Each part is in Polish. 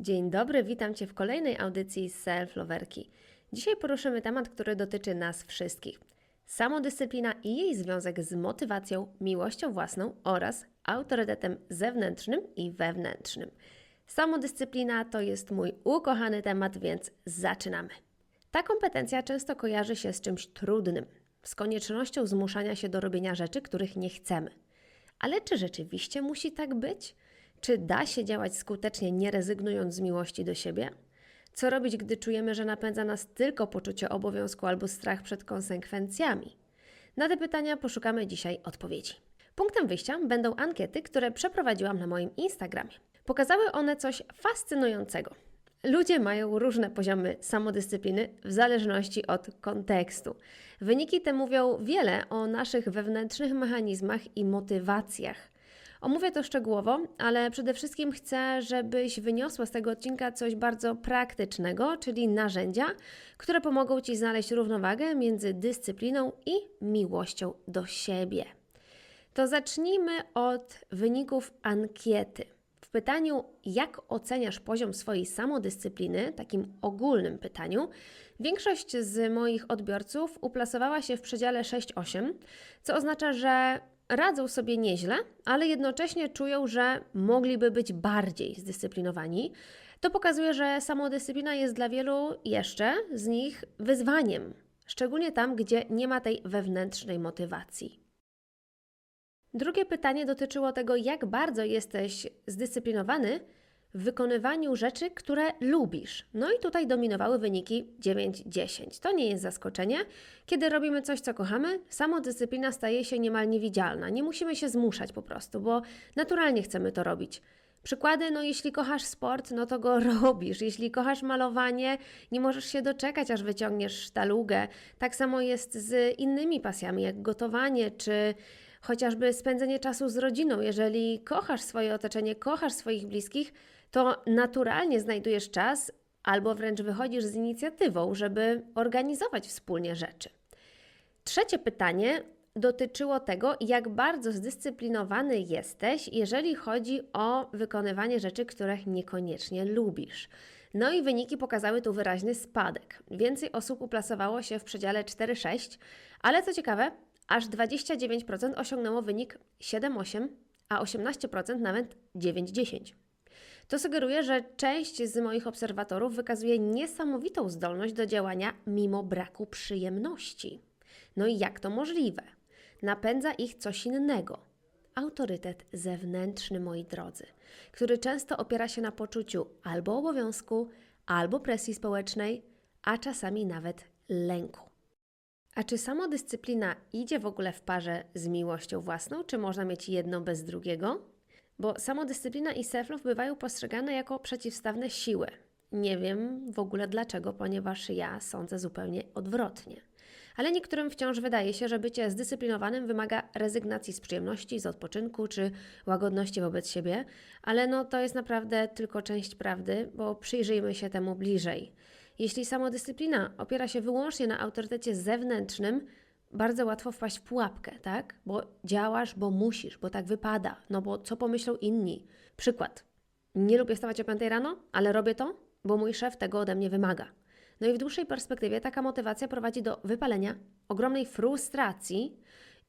Dzień dobry, witam Cię w kolejnej audycji Self Loverki. Dzisiaj poruszymy temat, który dotyczy nas wszystkich. Samodyscyplina i jej związek z motywacją, miłością własną oraz autorytetem zewnętrznym i wewnętrznym. Samodyscyplina to jest mój ukochany temat, więc zaczynamy. Ta kompetencja często kojarzy się z czymś trudnym, z koniecznością zmuszania się do robienia rzeczy, których nie chcemy. Ale czy rzeczywiście musi tak być? Czy da się działać skutecznie, nie rezygnując z miłości do siebie? Co robić, gdy czujemy, że napędza nas tylko poczucie obowiązku albo strach przed konsekwencjami? Na te pytania poszukamy dzisiaj odpowiedzi. Punktem wyjścia będą ankiety, które przeprowadziłam na moim Instagramie. Pokazały one coś fascynującego. Ludzie mają różne poziomy samodyscypliny w zależności od kontekstu. Wyniki te mówią wiele o naszych wewnętrznych mechanizmach i motywacjach. Omówię to szczegółowo, ale przede wszystkim chcę, żebyś wyniosła z tego odcinka coś bardzo praktycznego, czyli narzędzia, które pomogą Ci znaleźć równowagę między dyscypliną i miłością do siebie. To zacznijmy od wyników ankiety. W pytaniu, jak oceniasz poziom swojej samodyscypliny, takim ogólnym pytaniu, większość z moich odbiorców uplasowała się w przedziale 6-8, co oznacza, że radzą sobie nieźle, ale jednocześnie czują, że mogliby być bardziej zdyscyplinowani. To pokazuje, że samodyscyplina jest dla wielu jeszcze z nich wyzwaniem, szczególnie tam, gdzie nie ma tej wewnętrznej motywacji. Drugie pytanie dotyczyło tego, jak bardzo jesteś zdyscyplinowany w wykonywaniu rzeczy, które lubisz. No i tutaj dominowały wyniki 9-10. To nie jest zaskoczenie. Kiedy robimy coś, co kochamy, samodyscyplina staje się niemal niewidzialna. Nie musimy się zmuszać po prostu, bo naturalnie chcemy to robić. Przykłady, no jeśli kochasz sport, no to go robisz. Jeśli kochasz malowanie, nie możesz się doczekać, aż wyciągniesz sztalugę. Tak samo jest z innymi pasjami, jak gotowanie czy chociażby spędzenie czasu z rodziną. Jeżeli kochasz swoje otoczenie, kochasz swoich bliskich, to naturalnie znajdujesz czas albo wręcz wychodzisz z inicjatywą, żeby organizować wspólnie rzeczy. Trzecie pytanie dotyczyło tego, jak bardzo zdyscyplinowany jesteś, jeżeli chodzi o wykonywanie rzeczy, których niekoniecznie lubisz. No i wyniki pokazały tu wyraźny spadek. Więcej osób uplasowało się w przedziale 4-6, ale co ciekawe, aż 29% osiągnęło wynik 7-8, a 18% nawet 9-10. To sugeruje, że część z moich obserwatorów wykazuje niesamowitą zdolność do działania mimo braku przyjemności. No i jak to możliwe? Napędza ich coś innego. Autorytet zewnętrzny, moi drodzy, który często opiera się na poczuciu albo obowiązku, albo presji społecznej, a czasami nawet lęku. A czy samodyscyplina idzie w ogóle w parze z miłością własną, czy można mieć jedno bez drugiego? Bo samodyscyplina i self-love bywają postrzegane jako przeciwstawne siły. Nie wiem w ogóle dlaczego, ponieważ ja sądzę zupełnie odwrotnie. Ale niektórym wciąż wydaje się, że bycie zdyscyplinowanym wymaga rezygnacji z przyjemności, z odpoczynku czy łagodności wobec siebie, ale no to jest naprawdę tylko część prawdy, bo przyjrzyjmy się temu bliżej. Jeśli samodyscyplina opiera się wyłącznie na autorytecie zewnętrznym, bardzo łatwo wpaść w pułapkę, tak? Bo działasz, bo musisz, bo tak wypada, no bo co pomyślą inni? Przykład. Nie lubię wstawać o 5 rano, ale robię to, bo mój szef tego ode mnie wymaga. No i w dłuższej perspektywie taka motywacja prowadzi do wypalenia, ogromnej frustracji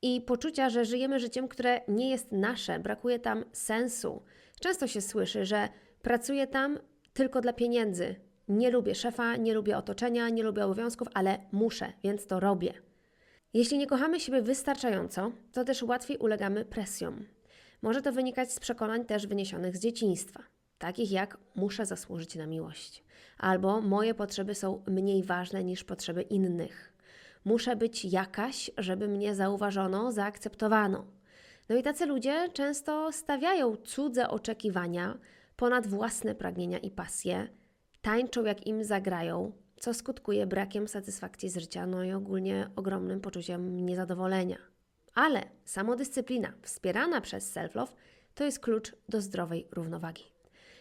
i poczucia, że żyjemy życiem, które nie jest nasze, brakuje tam sensu. Często się słyszy, że pracuję tam tylko dla pieniędzy. Nie lubię szefa, nie lubię otoczenia, nie lubię obowiązków, ale muszę, więc to robię. Jeśli nie kochamy siebie wystarczająco, to też łatwiej ulegamy presjom. Może to wynikać z przekonań też wyniesionych z dzieciństwa, takich jak muszę zasłużyć na miłość, albo moje potrzeby są mniej ważne niż potrzeby innych. Muszę być jakaś, żeby mnie zauważono, zaakceptowano. No i tacy ludzie często stawiają cudze oczekiwania ponad własne pragnienia i pasje, tańczą jak im zagrają, co skutkuje brakiem satysfakcji z życia, no i ogólnie ogromnym poczuciem niezadowolenia. Ale samodyscyplina wspierana przez self-love to jest klucz do zdrowej równowagi.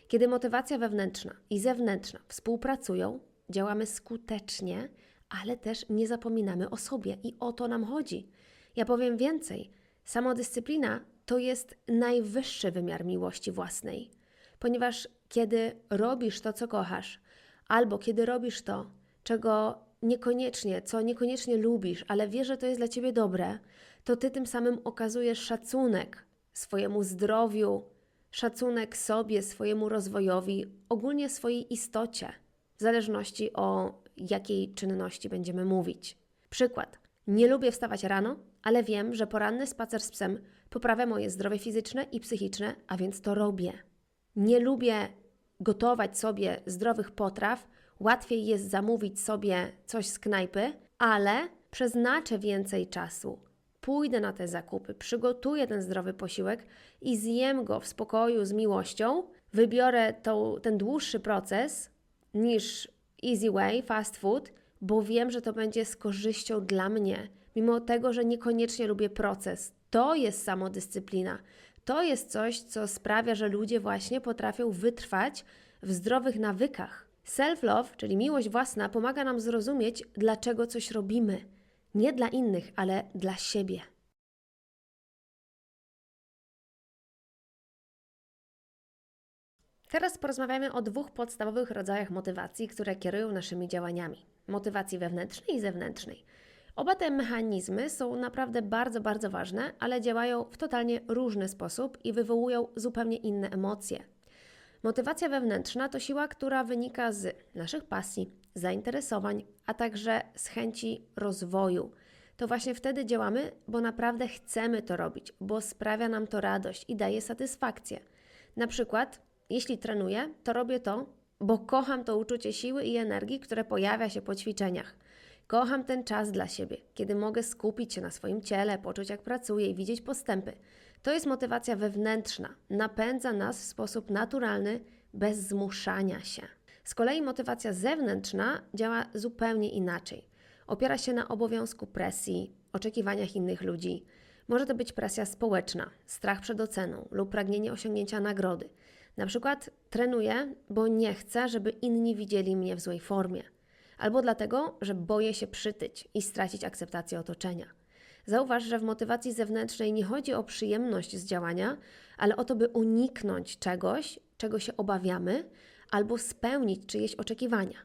Kiedy motywacja wewnętrzna i zewnętrzna współpracują, działamy skutecznie, ale też nie zapominamy o sobie i o to nam chodzi. Ja powiem więcej: samodyscyplina to jest najwyższy wymiar miłości własnej, ponieważ kiedy robisz to, co kochasz, albo kiedy robisz to, czego niekoniecznie, co niekoniecznie lubisz, ale wiesz, że to jest dla ciebie dobre, to ty tym samym okazujesz szacunek swojemu zdrowiu, szacunek sobie, swojemu rozwojowi, ogólnie swojej istocie, w zależności o jakiej czynności będziemy mówić. Przykład. Nie lubię wstawać rano, ale wiem, że poranny spacer z psem poprawia moje zdrowie fizyczne i psychiczne, a więc to robię. Nie lubię gotować sobie zdrowych potraw, łatwiej jest zamówić sobie coś z knajpy, ale przeznaczę więcej czasu. Pójdę na te zakupy, przygotuję ten zdrowy posiłek i zjem go w spokoju, z miłością. Wybiorę ten dłuższy proces niż easy way, fast food, bo wiem, że to będzie z korzyścią dla mnie, mimo tego, że niekoniecznie lubię proces. To jest samodyscyplina. To jest coś, co sprawia, że ludzie właśnie potrafią wytrwać w zdrowych nawykach. Self-love, czyli miłość własna, pomaga nam zrozumieć, dlaczego coś robimy. Nie dla innych, ale dla siebie. Teraz porozmawiamy o dwóch podstawowych rodzajach motywacji, które kierują naszymi działaniami: motywacji wewnętrznej i zewnętrznej. Oba te mechanizmy są naprawdę bardzo, bardzo ważne, ale działają w totalnie różny sposób i wywołują zupełnie inne emocje. Motywacja wewnętrzna to siła, która wynika z naszych pasji, zainteresowań, a także z chęci rozwoju. To właśnie wtedy działamy, bo naprawdę chcemy to robić, bo sprawia nam to radość i daje satysfakcję. Na przykład, jeśli trenuję, to robię to, bo kocham to uczucie siły i energii, które pojawia się po ćwiczeniach. Kocham ten czas dla siebie, kiedy mogę skupić się na swoim ciele, poczuć jak pracuję i widzieć postępy. To jest motywacja wewnętrzna, napędza nas w sposób naturalny, bez zmuszania się. Z kolei motywacja zewnętrzna działa zupełnie inaczej. Opiera się na obowiązku presji, oczekiwaniach innych ludzi. Może to być presja społeczna, strach przed oceną lub pragnienie osiągnięcia nagrody. Na przykład trenuję, bo nie chcę, żeby inni widzieli mnie w złej formie, albo dlatego, że boję się przytyć i stracić akceptację otoczenia. Zauważ, że w motywacji zewnętrznej nie chodzi o przyjemność z działania, ale o to, by uniknąć czegoś, czego się obawiamy, albo spełnić czyjeś oczekiwania.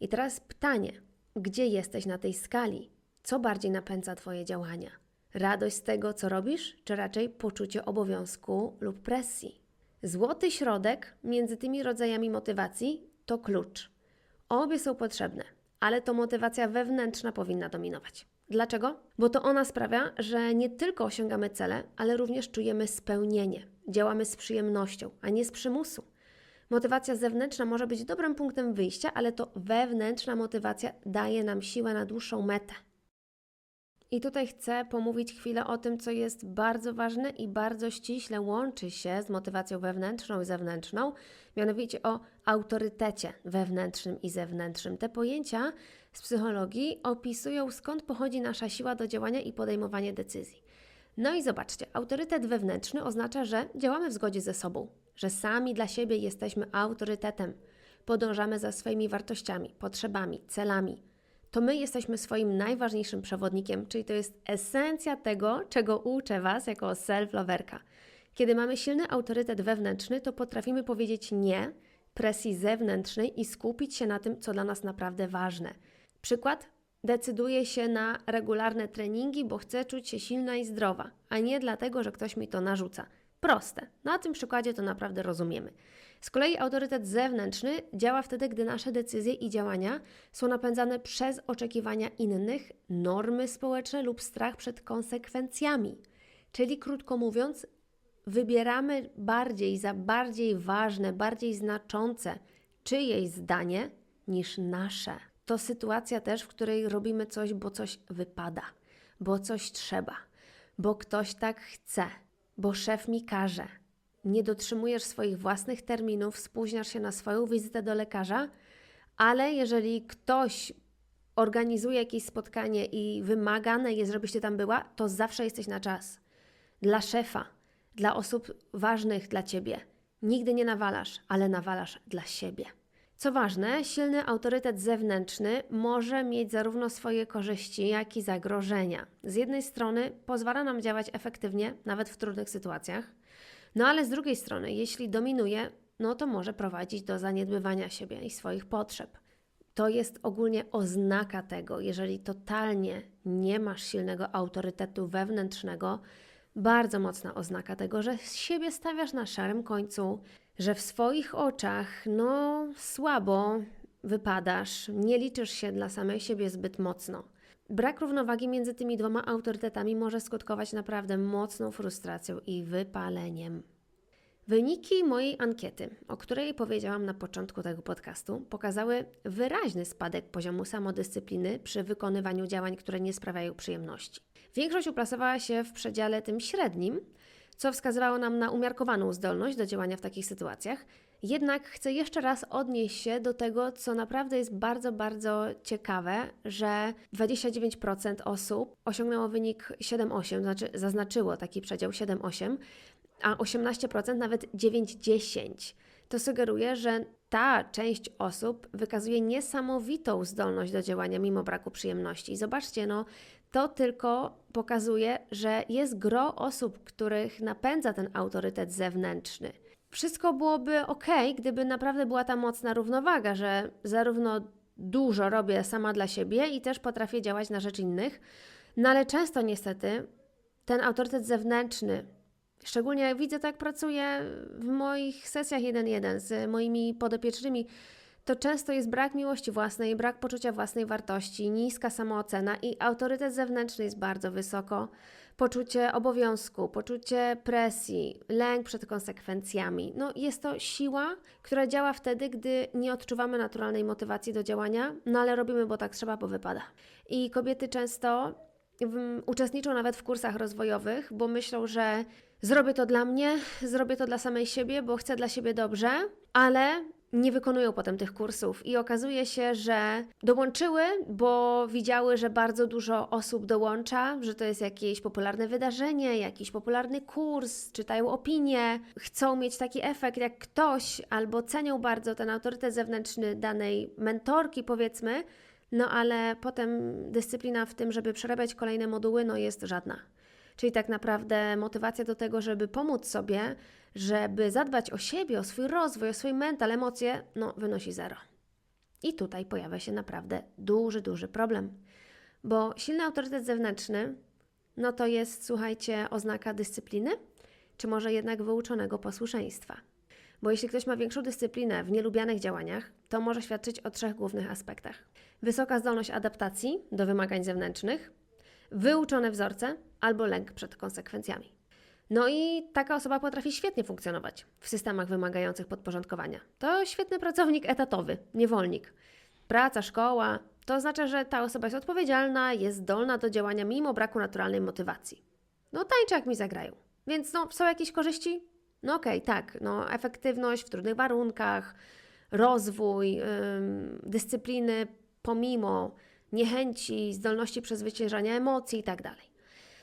I teraz pytanie: gdzie jesteś na tej skali? Co bardziej napędza Twoje działania? Radość z tego, co robisz, czy raczej poczucie obowiązku lub presji? Złoty środek między tymi rodzajami motywacji to klucz. Obie są potrzebne, ale to motywacja wewnętrzna powinna dominować. Dlaczego? Bo to ona sprawia, że nie tylko osiągamy cele, ale również czujemy spełnienie. Działamy z przyjemnością, a nie z przymusu. Motywacja zewnętrzna może być dobrym punktem wyjścia, ale to wewnętrzna motywacja daje nam siłę na dłuższą metę. I tutaj chcę pomówić chwilę o tym, co jest bardzo ważne i bardzo ściśle łączy się z motywacją wewnętrzną i zewnętrzną, mianowicie o autorytecie wewnętrznym i zewnętrznym. Te pojęcia z psychologii opisują, skąd pochodzi nasza siła do działania i podejmowania decyzji. No i zobaczcie, autorytet wewnętrzny oznacza, że działamy w zgodzie ze sobą, że sami dla siebie jesteśmy autorytetem, podążamy za swoimi wartościami, potrzebami, celami to my jesteśmy swoim najważniejszym przewodnikiem, czyli to jest esencja tego, czego uczę Was jako self-loverka. Kiedy mamy silny autorytet wewnętrzny, to potrafimy powiedzieć nie presji zewnętrznej i skupić się na tym, co dla nas naprawdę ważne. Przykład? Decyduję się na regularne treningi, bo chcę czuć się silna i zdrowa, a nie dlatego, że ktoś mi to narzuca. Proste. Na tym przykładzie to naprawdę rozumiemy. Z kolei autorytet zewnętrzny działa wtedy, gdy nasze decyzje i działania są napędzane przez oczekiwania innych, normy społeczne lub strach przed konsekwencjami. Czyli krótko mówiąc, wybieramy bardziej za bardziej ważne, bardziej znaczące czyjeś zdanie niż nasze. To sytuacja też, w której robimy coś, bo coś wypada, bo coś trzeba, bo ktoś tak chce, bo szef mi każe nie dotrzymujesz swoich własnych terminów, spóźniasz się na swoją wizytę do lekarza, ale jeżeli ktoś organizuje jakieś spotkanie i wymagane jest, żebyś ty tam była, to zawsze jesteś na czas. Dla szefa, dla osób ważnych dla ciebie. Nigdy nie nawalasz, ale nawalasz dla siebie. Co ważne, silny autorytet zewnętrzny może mieć zarówno swoje korzyści, jak i zagrożenia. Z jednej strony pozwala nam działać efektywnie, nawet w trudnych sytuacjach. No ale z drugiej strony, jeśli dominuje, no to może prowadzić do zaniedbywania siebie i swoich potrzeb. To jest ogólnie oznaka tego, jeżeli totalnie nie masz silnego autorytetu wewnętrznego, bardzo mocna oznaka tego, że siebie stawiasz na szarym końcu, że w swoich oczach, no, słabo wypadasz, nie liczysz się dla samej siebie zbyt mocno. Brak równowagi między tymi dwoma autorytetami może skutkować naprawdę mocną frustracją i wypaleniem. Wyniki mojej ankiety, o której powiedziałam na początku tego podcastu, pokazały wyraźny spadek poziomu samodyscypliny przy wykonywaniu działań, które nie sprawiają przyjemności. Większość uplasowała się w przedziale tym średnim, co wskazywało nam na umiarkowaną zdolność do działania w takich sytuacjach. Jednak chcę jeszcze raz odnieść się do tego, co naprawdę jest bardzo, bardzo ciekawe, że 29% osób osiągnęło wynik 7-8, znaczy zaznaczyło taki przedział 7-8, a 18% nawet 9-10. To sugeruje, że ta część osób wykazuje niesamowitą zdolność do działania mimo braku przyjemności. I zobaczcie, no, to tylko pokazuje, że jest gro osób, których napędza ten autorytet zewnętrzny. Wszystko byłoby ok, gdyby naprawdę była ta mocna równowaga, że zarówno dużo robię sama dla siebie i też potrafię działać na rzecz innych, no ale często niestety ten autorytet zewnętrzny, szczególnie widzę to, jak pracuję w moich sesjach 1-1 z moimi podopiecznymi, to często jest brak miłości własnej, brak poczucia własnej wartości, niska samoocena i autorytet zewnętrzny jest bardzo wysoko. Poczucie obowiązku, poczucie presji, lęk przed konsekwencjami. No, jest to siła, która działa wtedy, gdy nie odczuwamy naturalnej motywacji do działania, no ale robimy, bo tak trzeba, bo wypada. I kobiety często uczestniczą nawet w kursach rozwojowych, bo myślą, że zrobię to dla mnie, zrobię to dla samej siebie, bo chcę dla siebie dobrze, ale nie wykonują potem tych kursów i okazuje się, że dołączyły, bo widziały, że bardzo dużo osób dołącza, że to jest jakieś popularne wydarzenie, jakiś popularny kurs, czytają opinie, chcą mieć taki efekt jak ktoś, albo cenią bardzo ten autorytet zewnętrzny danej mentorki, powiedzmy, no ale potem dyscyplina w tym, żeby przerabiać kolejne moduły, no jest żadna. Czyli tak naprawdę motywacja do tego, żeby pomóc sobie, żeby zadbać o siebie, o swój rozwój, o swój mental, emocje, no wynosi zero. I tutaj pojawia się naprawdę duży, duży problem. Bo silny autorytet zewnętrzny, no to jest, słuchajcie, oznaka dyscypliny, czy może jednak wyuczonego posłuszeństwa. Bo jeśli ktoś ma większą dyscyplinę w nielubianych działaniach, to może świadczyć o trzech głównych aspektach: wysoka zdolność adaptacji do wymagań zewnętrznych, wyuczone wzorce albo lęk przed konsekwencjami. No i taka osoba potrafi świetnie funkcjonować w systemach wymagających podporządkowania. To świetny pracownik etatowy, niewolnik. Praca, szkoła to oznacza, że ta osoba jest odpowiedzialna, jest zdolna do działania mimo braku naturalnej motywacji. No tańczy jak mi zagrają. Więc no, są jakieś korzyści? No okej, okay, tak. No, efektywność w trudnych warunkach, rozwój, yy, dyscypliny pomimo niechęci, zdolności przezwyciężania emocji itd. Tak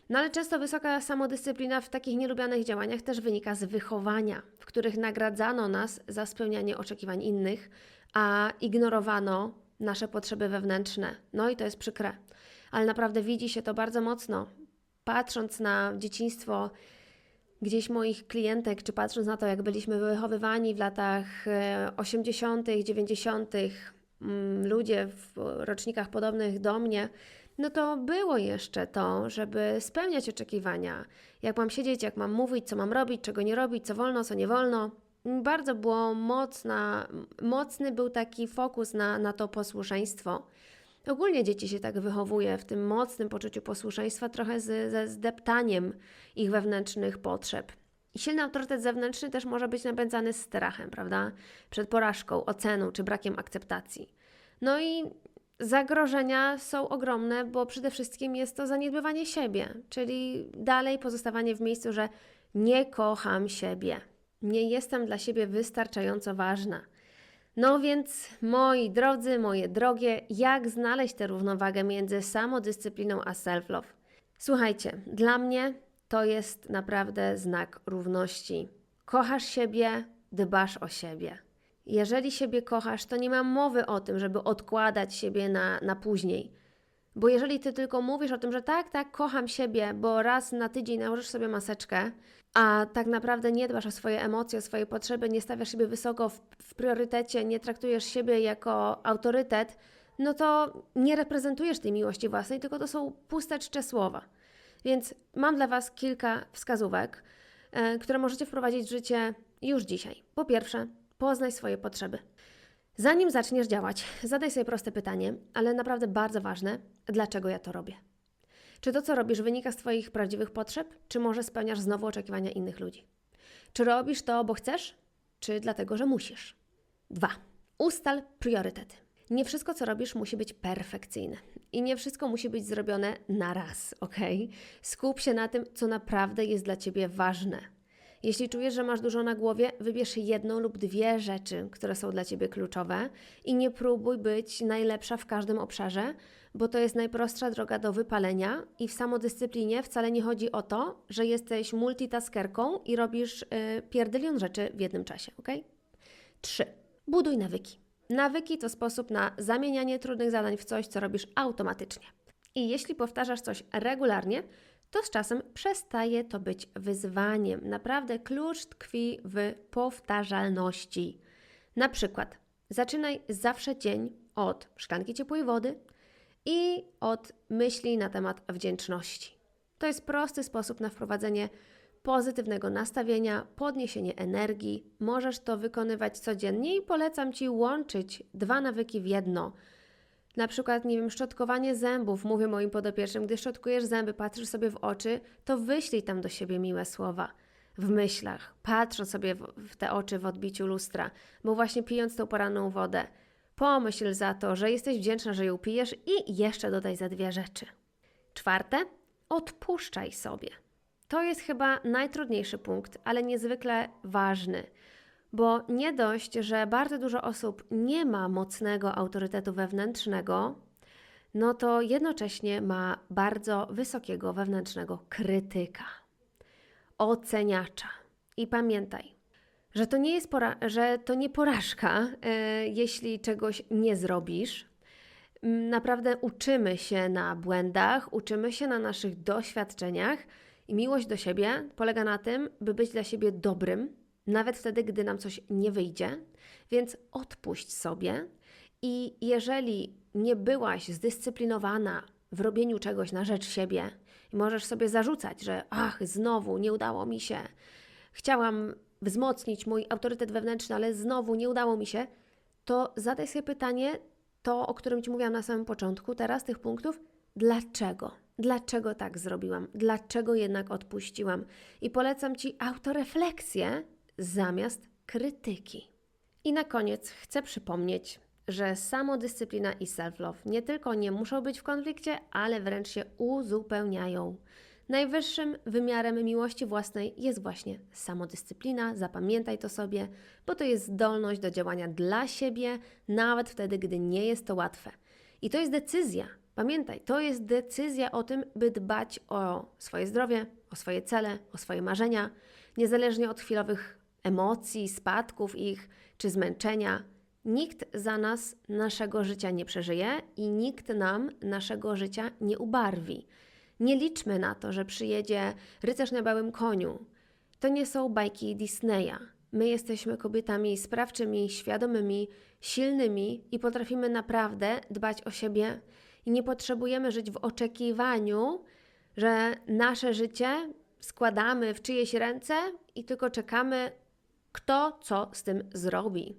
no ale często wysoka samodyscyplina w takich nielubianych działaniach też wynika z wychowania, w których nagradzano nas za spełnianie oczekiwań innych, a ignorowano nasze potrzeby wewnętrzne. No i to jest przykre. Ale naprawdę widzi się to bardzo mocno. Patrząc na dzieciństwo gdzieś moich klientek, czy patrząc na to, jak byliśmy wychowywani w latach 80., e, 90., mm, ludzie w rocznikach podobnych do mnie, no to było jeszcze to, żeby spełniać oczekiwania. Jak mam siedzieć, jak mam mówić, co mam robić, czego nie robić, co wolno, co nie wolno. Bardzo było mocna, mocny był taki fokus na, na to posłuszeństwo. Ogólnie dzieci się tak wychowuje w tym mocnym poczuciu posłuszeństwa, trochę z, ze zdeptaniem ich wewnętrznych potrzeb. Silny autorytet zewnętrzny też może być napędzany strachem, prawda? Przed porażką, oceną czy brakiem akceptacji. No i Zagrożenia są ogromne, bo przede wszystkim jest to zaniedbywanie siebie, czyli dalej pozostawanie w miejscu, że nie kocham siebie, nie jestem dla siebie wystarczająco ważna. No więc, moi drodzy, moje drogie, jak znaleźć tę równowagę między samodyscypliną a self-love? Słuchajcie, dla mnie to jest naprawdę znak równości. Kochasz siebie, dbasz o siebie. Jeżeli siebie kochasz, to nie ma mowy o tym, żeby odkładać siebie na, na później. Bo jeżeli ty tylko mówisz o tym, że tak, tak, kocham siebie, bo raz na tydzień nałożysz sobie maseczkę, a tak naprawdę nie dbasz o swoje emocje, o swoje potrzeby, nie stawiasz siebie wysoko w, w priorytecie, nie traktujesz siebie jako autorytet, no to nie reprezentujesz tej miłości własnej, tylko to są puste czcze słowa. Więc mam dla Was kilka wskazówek, e, które możecie wprowadzić w życie już dzisiaj. Po pierwsze, poznaj swoje potrzeby. Zanim zaczniesz działać, zadaj sobie proste pytanie, ale naprawdę bardzo ważne: dlaczego ja to robię? Czy to, co robisz, wynika z Twoich prawdziwych potrzeb, czy może spełniasz znowu oczekiwania innych ludzi? Czy robisz to, bo chcesz, czy dlatego, że musisz? Dwa. Ustal priorytety. Nie wszystko, co robisz, musi być perfekcyjne. I nie wszystko musi być zrobione na raz, ok? Skup się na tym, co naprawdę jest dla Ciebie ważne. Jeśli czujesz, że masz dużo na głowie, wybierz jedną lub dwie rzeczy, które są dla Ciebie kluczowe i nie próbuj być najlepsza w każdym obszarze, bo to jest najprostsza droga do wypalenia i w samodyscyplinie wcale nie chodzi o to, że jesteś multitaskerką i robisz yy, pierdylion rzeczy w jednym czasie, ok? 3. Buduj nawyki. Nawyki to sposób na zamienianie trudnych zadań w coś, co robisz automatycznie. I jeśli powtarzasz coś regularnie, to z czasem przestaje to być wyzwaniem. Naprawdę klucz tkwi w powtarzalności. Na przykład, zaczynaj zawsze dzień od szklanki ciepłej wody i od myśli na temat wdzięczności. To jest prosty sposób na wprowadzenie pozytywnego nastawienia, podniesienie energii. Możesz to wykonywać codziennie i polecam Ci łączyć dwa nawyki w jedno. Na przykład, nie wiem, szczotkowanie zębów. Mówię moim podopiecznym, gdy szczotkujesz zęby, patrzysz sobie w oczy, to wyślij tam do siebie miłe słowa. W myślach, patrząc sobie w te oczy w odbiciu lustra, bo właśnie pijąc tą poranną wodę, pomyśl za to, że jesteś wdzięczna, że ją pijesz i jeszcze dodaj za dwie rzeczy. Czwarte, odpuszczaj sobie. To jest chyba najtrudniejszy punkt, ale niezwykle ważny, bo nie dość, że bardzo dużo osób nie ma mocnego autorytetu wewnętrznego, no to jednocześnie ma bardzo wysokiego wewnętrznego krytyka, oceniacza. I pamiętaj, że to nie jest pora- że to nie porażka, yy, jeśli czegoś nie zrobisz. Naprawdę uczymy się na błędach, uczymy się na naszych doświadczeniach i miłość do siebie polega na tym, by być dla siebie dobrym, nawet wtedy, gdy nam coś nie wyjdzie. Więc odpuść sobie i jeżeli nie byłaś zdyscyplinowana w robieniu czegoś na rzecz siebie, możesz sobie zarzucać, że ach, znowu nie udało mi się. Chciałam wzmocnić mój autorytet wewnętrzny, ale znowu nie udało mi się, to zadaj sobie pytanie, to o którym Ci mówiłam na samym początku, teraz tych punktów, dlaczego? Dlaczego tak zrobiłam? Dlaczego jednak odpuściłam? I polecam Ci autorefleksję zamiast krytyki. I na koniec chcę przypomnieć, że samodyscyplina i self-love nie tylko nie muszą być w konflikcie, ale wręcz się uzupełniają. Najwyższym wymiarem miłości własnej jest właśnie samodyscyplina. Zapamiętaj to sobie, bo to jest zdolność do działania dla siebie, nawet wtedy, gdy nie jest to łatwe. I to jest decyzja, Pamiętaj, to jest decyzja o tym, by dbać o swoje zdrowie, o swoje cele, o swoje marzenia, niezależnie od chwilowych emocji, spadków ich czy zmęczenia. Nikt za nas naszego życia nie przeżyje i nikt nam naszego życia nie ubarwi. Nie liczmy na to, że przyjedzie rycerz na białym koniu. To nie są bajki Disneya. My jesteśmy kobietami sprawczymi, świadomymi, silnymi i potrafimy naprawdę dbać o siebie i nie potrzebujemy żyć w oczekiwaniu, że nasze życie składamy w czyjeś ręce i tylko czekamy, kto co z tym zrobi.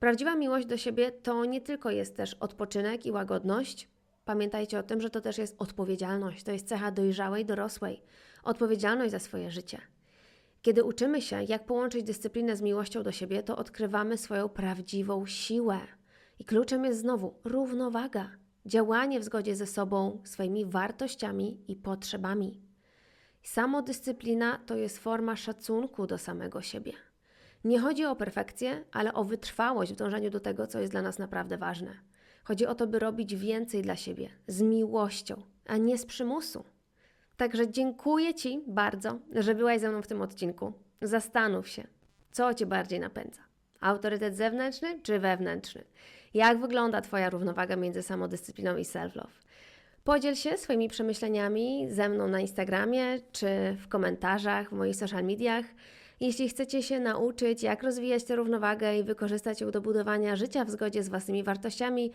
Prawdziwa miłość do siebie to nie tylko jest też odpoczynek i łagodność. Pamiętajcie o tym, że to też jest odpowiedzialność. To jest cecha dojrzałej, dorosłej. Odpowiedzialność za swoje życie. Kiedy uczymy się, jak połączyć dyscyplinę z miłością do siebie, to odkrywamy swoją prawdziwą siłę. I kluczem jest znowu równowaga działanie w zgodzie ze sobą, swoimi wartościami i potrzebami. Samodyscyplina to jest forma szacunku do samego siebie. Nie chodzi o perfekcję, ale o wytrwałość w dążeniu do tego, co jest dla nas naprawdę ważne. Chodzi o to, by robić więcej dla siebie, z miłością, a nie z przymusu. Także dziękuję Ci bardzo, że byłaś ze mną w tym odcinku. Zastanów się, co Cię bardziej napędza. Autorytet zewnętrzny czy wewnętrzny? Jak wygląda Twoja równowaga między samodyscypliną i self-love? Podziel się swoimi przemyśleniami ze mną na Instagramie czy w komentarzach w moich social mediach. Jeśli chcecie się nauczyć, jak rozwijać tę równowagę i wykorzystać ją do budowania życia w zgodzie z własnymi wartościami,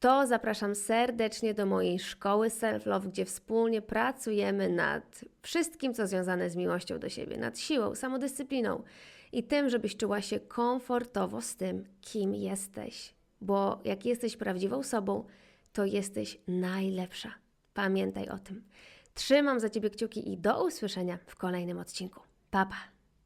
to zapraszam serdecznie do mojej szkoły Self-Love, gdzie wspólnie pracujemy nad wszystkim, co związane z miłością do siebie, nad siłą, samodyscypliną i tym, żebyś czuła się komfortowo z tym, kim jesteś. Bo jak jesteś prawdziwą sobą, to jesteś najlepsza. Pamiętaj o tym. Trzymam za Ciebie kciuki i do usłyszenia w kolejnym odcinku. Pa, pa!